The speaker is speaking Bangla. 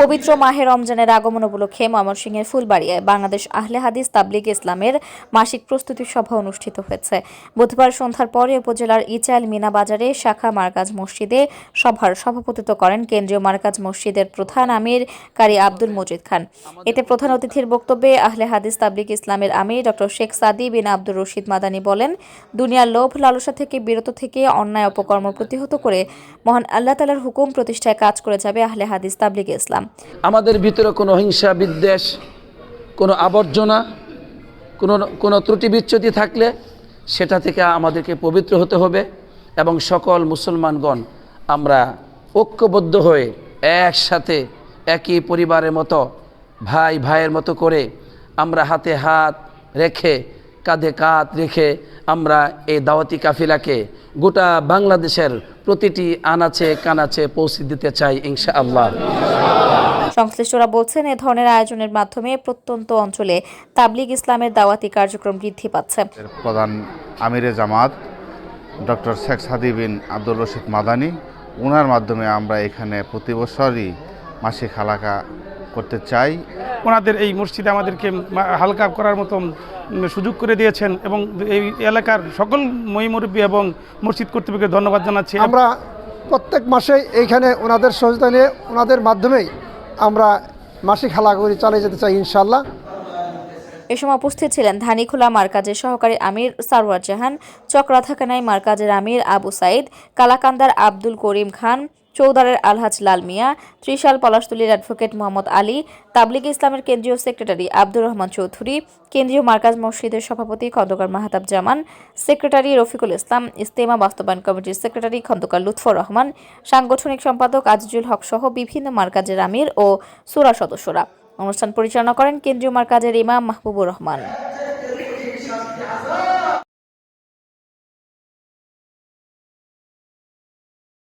পবিত্র মাহে রমজানের আগমন উপলক্ষে ময়মনসিংহের ফুলবাড়িয়ায় বাংলাদেশ আহলে হাদিস তাবলিগ ইসলামের মাসিক প্রস্তুতি সভা অনুষ্ঠিত হয়েছে। বুধবার সন্ধ্যার পরে উপজেলার ইচাইল মিনা বাজারে শাখা মার্কাজ মসজিদে সভার সভাপতিত্ব করেন কেন্দ্রীয় মার্কাজ মসজিদের প্রধান আমির কারি আব্দুল মজিদ খান। এতে প্রধান অতিথির বক্তব্যে আহলে হাদিস তাবলিগ ইসলামের আমির ডক্টর শেখ সাদি বিন আব্দুর রশিদ মাদানি বলেন, দুনিয়ার লোভ, লালসা থেকে বিরত থেকে অন্যায় অপকর্ম প্রতিহত করে মহান আল্লাহ তালার হুকুম প্রতিষ্ঠায় কাজ করে যাবে আহলে হাদিস তাবলিগ ইসলাম। আমাদের ভিতরে কোনো হিংসা, বিদ্বেষ, কোনো আবর্জনা, কোনো কোনো ত্রুটি বিচ্যুতি থাকলে সেটা থেকে আমাদেরকে পবিত্র হতে হবে এবং সকল মুসলমানগণ আমরা ঐক্যবদ্ধ হয়ে একসাথে একই পরিবারের মতো, ভাই ভাইয়ের মতো করে আমরা হাতে হাত রেখে, কাঁধে কাঁধ রেখে আমরা এই দাওয়াতি কাফিলাকে গোটা বাংলাদেশের প্রতিটি আনাচে কানাচে পৌঁছে দিতে চাই ইনশা আল্লাহ সংশ্লিষ্টরা বলছেন এ ধরনের আয়োজনের মাধ্যমে প্রত্যন্ত অঞ্চলে তাবলিগ ইসলামের দাওয়াতি কার্যক্রম বৃদ্ধি পাচ্ছে। এর প্রধান আমিরে জামাত ডক্টর শেখ সাদি বিন আব্দুর রশিদ মাদানি ওনার মাধ্যমে আমরা এখানে প্রতি বছরই মাসিক হালাকা করতে চাই। ওনাদের এই মসজিদে আমাদেরকে হালকা করার মতো সুযোগ করে দিয়েছেন এবং এই এলাকার সকল মহিমুরব্বী এবং মসজিদ কর্তৃপক্ষকে ধন্যবাদ জানাচ্ছি। আমরা প্রত্যেক মাসে এইখানে ওনাদের সহযোগিতা নিয়ে ওনাদের মাধ্যমেই আমরা মাসিক হালাগুড়ি চালিয়ে যেতে চাই ইনশাল্লাহ এ সময় উপস্থিত ছিলেন ধানীখোলা মার্কাজের সহকারী আমির সারওয়ার জাহান চক্রাথাকানাই মার্কাজের আমির আবু সাইদ কালাকান্দার আব্দুল করিম খান চৌদারের আলহাজ লাল মিয়া, ত্রিশাল পলাশতুলির অ্যাডভোকেট মোহাম্মদ আলী, তাবলিগ ইসলামের কেন্দ্রীয় সেক্রেটারি আব্দুর রহমান চৌধুরী, কেন্দ্রীয় মার্কাজ মসজিদের সভাপতি খন্দকার মাহাতাব জামান, সেক্রেটারি রফিকুল ইসলাম, ইস্তেমা বাস্তবায়ন কমিটির সেক্রেটারি খন্দকার লুৎফর রহমান, সাংগঠনিক সম্পাদক আজিজুল হক সহ বিভিন্ন মার্কাজের আমির ও সুরা সদস্যরা। অনুষ্ঠান পরিচালনা করেন কেন্দ্রীয় মার্কাজের ইমাম মাহবুবুর রহমান।